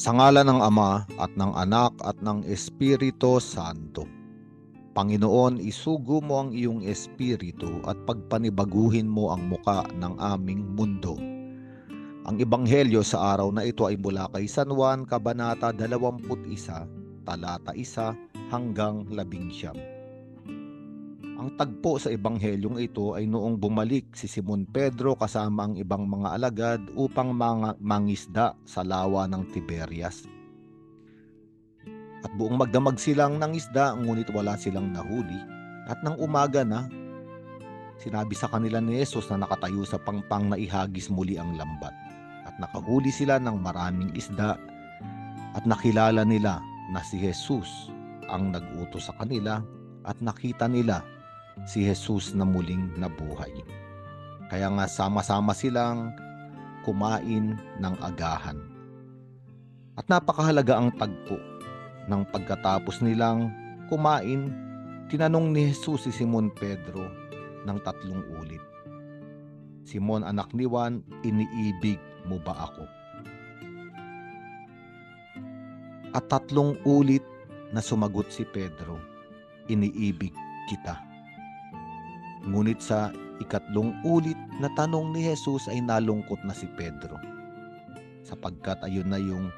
Sa ngala ng Ama at ng Anak at ng Espiritu Santo. Panginoon, isugo mo ang iyong espiritu at pagpanibaguhin mo ang muka ng aming mundo. Ang ebanghelyo sa araw na ito ay mula kay San Juan, Kabanata 21, talata 1 hanggang 11. Ang tagpo sa ebanghelyong ito ay noong bumalik si Simon Pedro kasama ang ibang mga alagad upang mga mangisda sa lawa ng Tiberias. At buong magdamag silang ng isda ngunit wala silang nahuli. At nang umaga na, sinabi sa kanila ni Jesus na nakatayo sa pangpang na ihagis muli ang lambat. At nakahuli sila ng maraming isda at nakilala nila na si Jesus ang nag-utos sa kanila at nakita nila si Jesus na muling nabuhay. Kaya nga sama-sama silang kumain ng agahan. At napakahalaga ang tagpo nang pagkatapos nilang kumain, tinanong ni Jesus si Simon Pedro ng tatlong ulit. Simon anak ni Juan, iniibig mo ba ako? At tatlong ulit na sumagot si Pedro, iniibig kita. Ngunit sa ikatlong ulit na tanong ni Jesus ay nalungkot na si Pedro sapagkat ayun na yung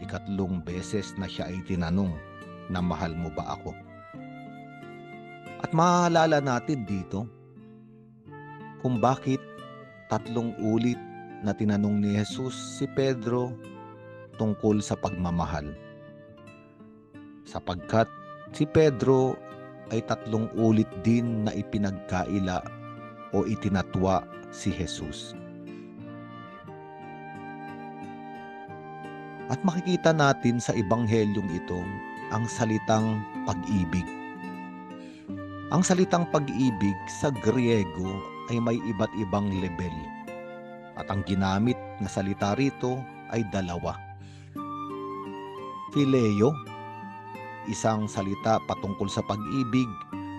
ikatlong beses na siya ay tinanong na mahal mo ba ako? At maaalala natin dito kung bakit tatlong ulit na tinanong ni Jesus si Pedro tungkol sa pagmamahal. Sapagkat si Pedro ay tatlong ulit din na ipinagkaila o itinatwa si Jesus. At makikita natin sa ebanghelyong ito ang salitang pag-ibig. Ang salitang pag-ibig sa Griego ay may iba't ibang level. At ang ginamit na salita rito ay dalawa. Phileo, isang salita patungkol sa pag-ibig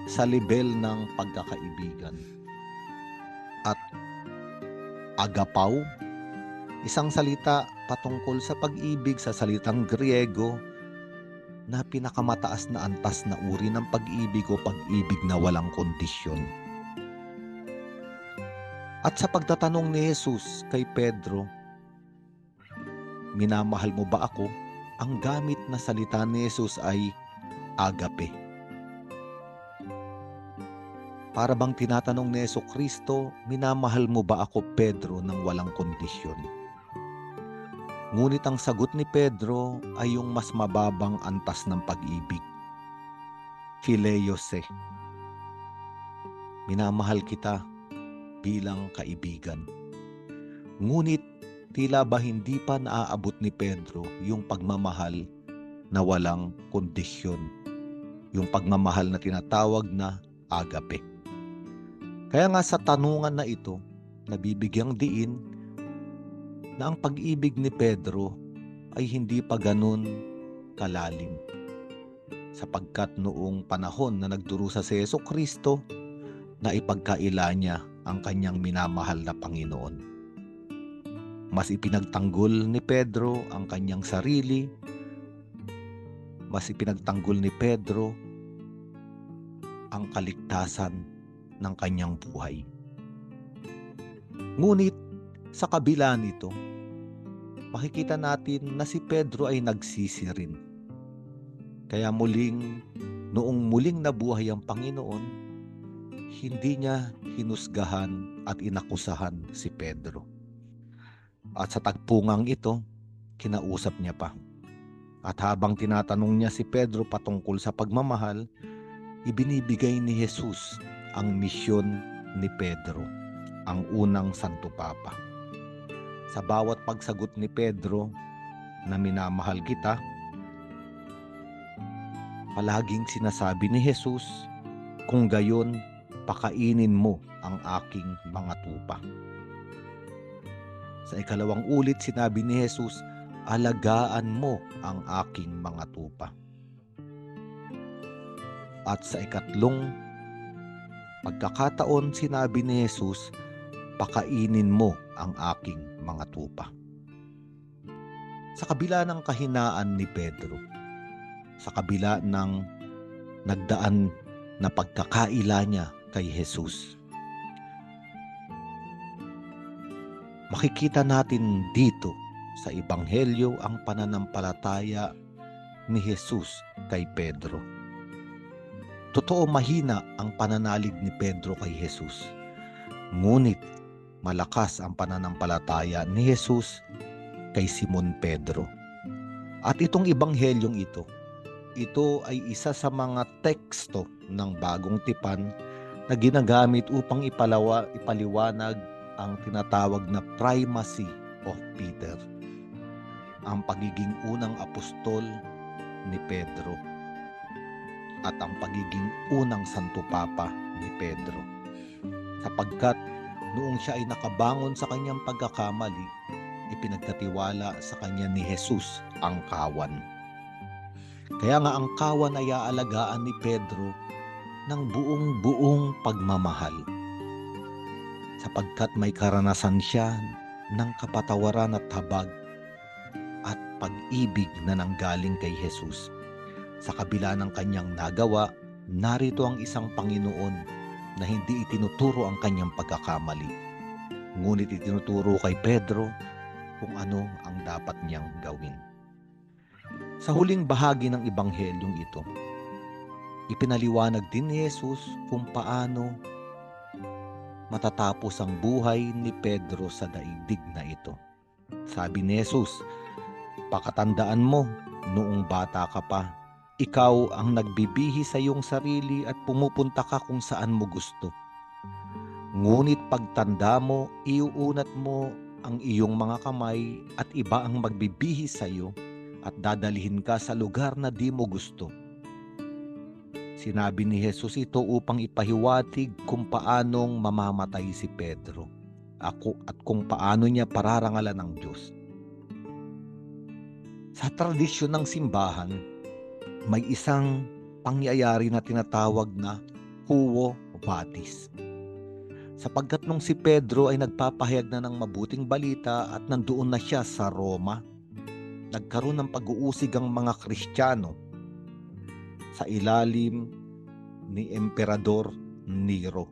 sa level ng pagkakaibigan. At agapaw, isang salita patungkol sa pag-ibig sa salitang Griego na pinakamataas na antas na uri ng pag-ibig o pag-ibig na walang kondisyon. At sa pagtatanong ni Jesus kay Pedro, Minamahal mo ba ako? Ang gamit na salita ni Jesus ay agape. Para bang tinatanong ni Yeso Kristo, minamahal mo ba ako Pedro ng walang kondisyon? Ngunit ang sagot ni Pedro ay yung mas mababang antas ng pag-ibig. Phileo se. Minamahal kita bilang kaibigan. Ngunit tila ba hindi pa naaabot ni Pedro yung pagmamahal na walang kondisyon. Yung pagmamahal na tinatawag na agape. Kaya nga sa tanungan na ito, nabibigyang diin na ang pag-ibig ni Pedro ay hindi pa ganun kalalim. Sapagkat noong panahon na nagdurusa si Yeso Kristo, na ipagkaila niya ang kanyang minamahal na Panginoon. Mas ipinagtanggol ni Pedro ang kanyang sarili, mas ipinagtanggol ni Pedro ang kaligtasan ng kanyang buhay. Ngunit sa kabila nito, makikita natin na si Pedro ay nagsisi rin. Kaya muling, noong muling nabuhay ang Panginoon, hindi niya hinusgahan at inakusahan si Pedro. At sa tagpungang ito, kinausap niya pa. At habang tinatanong niya si Pedro patungkol sa pagmamahal, ibinibigay ni Jesus ang misyon ni Pedro, ang unang Santo Papa sa bawat pagsagot ni Pedro na minamahal kita, palaging sinasabi ni Jesus, kung gayon, pakainin mo ang aking mga tupa. Sa ikalawang ulit sinabi ni Jesus, alagaan mo ang aking mga tupa. At sa ikatlong pagkakataon sinabi ni Jesus, pakainin mo ang aking mga tupa. Sa kabila ng kahinaan ni Pedro, sa kabila ng nagdaan na pagkakaila niya kay Jesus, makikita natin dito sa Ebanghelyo ang pananampalataya ni Jesus kay Pedro. Totoo mahina ang pananalig ni Pedro kay Jesus. Ngunit malakas ang pananampalataya ni Jesus kay Simon Pedro. At itong ebanghelyong ito, ito ay isa sa mga teksto ng bagong tipan na ginagamit upang ipalawa, ipaliwanag ang tinatawag na primacy of Peter. Ang pagiging unang apostol ni Pedro at ang pagiging unang santo papa ni Pedro. Sapagkat noong siya ay nakabangon sa kanyang pagkakamali, ipinagkatiwala sa kanya ni Jesus ang kawan. Kaya nga ang kawan ay aalagaan ni Pedro ng buong buong pagmamahal. Sapagkat may karanasan siya ng kapatawaran at habag at pag-ibig na nanggaling kay Jesus. Sa kabila ng kanyang nagawa, narito ang isang Panginoon na hindi itinuturo ang kanyang pagkakamali. Ngunit itinuturo kay Pedro kung ano ang dapat niyang gawin. Sa huling bahagi ng Ibanghelyong ito, ipinaliwanag din ni Jesus kung paano matatapos ang buhay ni Pedro sa daigdig na ito. Sabi ni Jesus, pakatandaan mo noong bata ka pa, ikaw ang nagbibihi sa iyong sarili at pumupunta ka kung saan mo gusto. Ngunit pagtanda mo, iuunat mo ang iyong mga kamay at iba ang magbibihi sa iyo at dadalhin ka sa lugar na di mo gusto. Sinabi ni Jesus ito upang ipahiwatig kung paanong mamamatay si Pedro ako at kung paano niya pararangalan ng Diyos. Sa tradisyon ng simbahan, may isang pangyayari na tinatawag na huwo batis. Sapagkat nung si Pedro ay nagpapahayag na ng mabuting balita at nandoon na siya sa Roma, nagkaroon ng pag-uusig ang mga Kristiyano sa ilalim ni Emperador Nero.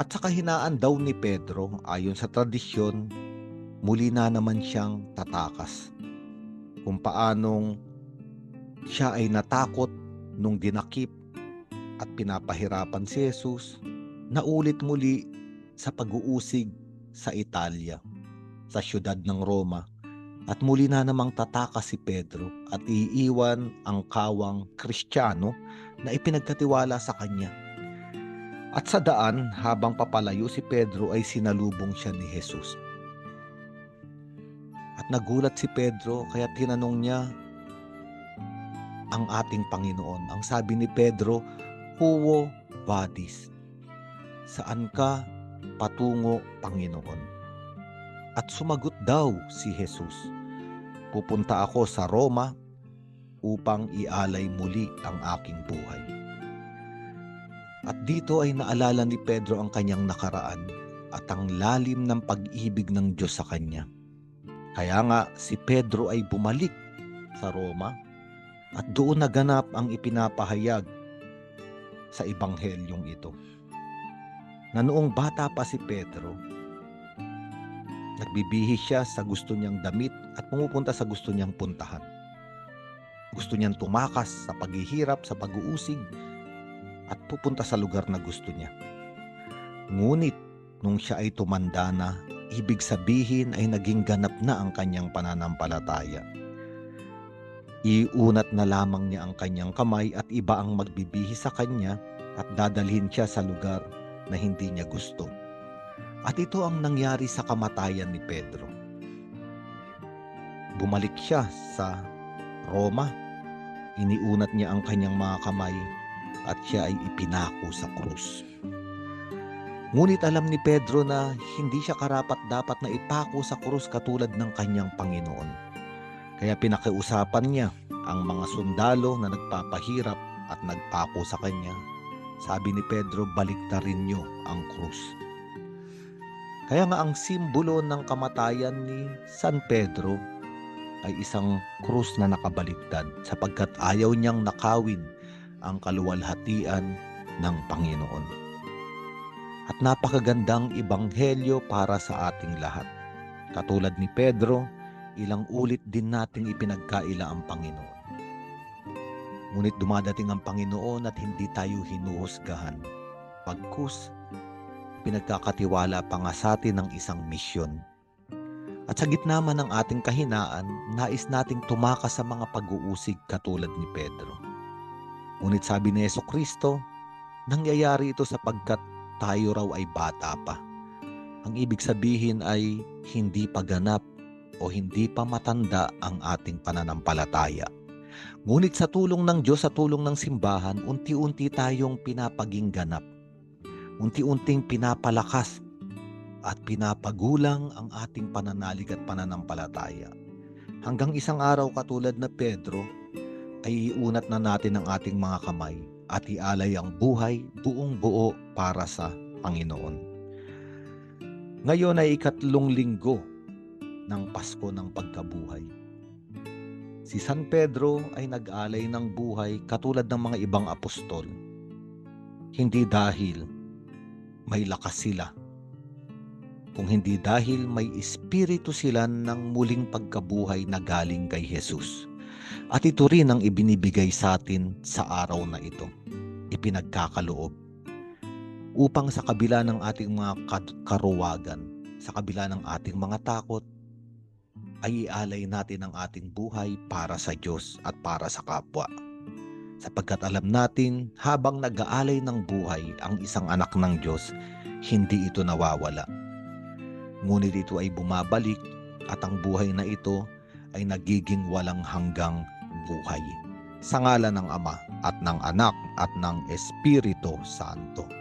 At sa kahinaan daw ni Pedro, ayon sa tradisyon, muli na naman siyang tatakas. Kung paanong siya ay natakot nung dinakip at pinapahirapan si Jesus, naulit muli sa pag-uusig sa Italia, sa siyudad ng Roma, at muli na namang tatakas si Pedro at iiwan ang kawang kristyano na ipinagkatiwala sa kanya. At sa daan, habang papalayo si Pedro ay sinalubong siya ni Jesus. At nagulat si Pedro kaya tinanong niya ang ating Panginoon. Ang sabi ni Pedro, Huwo vadis. Saan ka patungo, Panginoon? At sumagot daw si Jesus, Pupunta ako sa Roma upang ialay muli ang aking buhay. At dito ay naalala ni Pedro ang kanyang nakaraan at ang lalim ng pag-ibig ng Diyos sa kanya. Kaya nga si Pedro ay bumalik sa Roma at doon naganap ang ipinapahayag sa Ibanghelyong ito. Na noong bata pa si Pedro, nagbibihi siya sa gusto niyang damit at pumupunta sa gusto niyang puntahan. Gusto niyang tumakas sa paghihirap, sa pag-uusig, at pupunta sa lugar na gusto niya. Ngunit, nung siya ay tumanda na, ibig sabihin ay naging ganap na ang kanyang pananampalataya. Iunat na lamang niya ang kanyang kamay at iba ang magbibihi sa kanya at dadalhin siya sa lugar na hindi niya gusto. At ito ang nangyari sa kamatayan ni Pedro. Bumalik siya sa Roma. Iniunat niya ang kanyang mga kamay at siya ay ipinako sa krus. Ngunit alam ni Pedro na hindi siya karapat dapat na ipako sa krus katulad ng kanyang Panginoon. Kaya pinakiusapan niya ang mga sundalo na nagpapahirap at nagpako sa kanya. Sabi ni Pedro, baliktarin niyo ang krus. Kaya nga ang simbolo ng kamatayan ni San Pedro ay isang krus na nakabaliktad sapagkat ayaw niyang nakawin ang kaluwalhatian ng Panginoon. At napakagandang ibanghelyo para sa ating lahat. Katulad ni Pedro, ilang ulit din nating ipinagkaila ang Panginoon. Ngunit dumadating ang Panginoon at hindi tayo hinuhusgahan. Pagkus, pinagkakatiwala pa nga sa atin ng isang misyon. At sa gitna man ng ating kahinaan, nais nating tumakas sa mga pag-uusig katulad ni Pedro. Ngunit sabi ni Yeso Kristo, nangyayari ito sapagkat tayo raw ay bata pa. Ang ibig sabihin ay hindi pa ganap o hindi pa matanda ang ating pananampalataya. Ngunit sa tulong ng Diyos, sa tulong ng simbahan, unti-unti tayong pinapaging ganap. Unti-unting pinapalakas at pinapagulang ang ating pananalig at pananampalataya. Hanggang isang araw katulad na Pedro, ay iunat na natin ang ating mga kamay at ialay ang buhay buong buo para sa Panginoon. Ngayon ay ikatlong linggo ng Pasko ng Pagkabuhay. Si San Pedro ay nag-alay ng buhay katulad ng mga ibang apostol. Hindi dahil may lakas sila, kung hindi dahil may espiritu sila ng muling pagkabuhay na galing kay Jesus. At ito rin ang ibinibigay sa atin sa araw na ito, ipinagkakaloob. Upang sa kabila ng ating mga karuwagan, sa kabila ng ating mga takot, ay ialay natin ang ating buhay para sa Diyos at para sa kapwa. Sapagkat alam natin, habang nag-aalay ng buhay ang isang anak ng Diyos, hindi ito nawawala. Ngunit ito ay bumabalik at ang buhay na ito ay nagiging walang hanggang buhay. Sa ngala ng Ama at ng Anak at ng Espiritu Santo.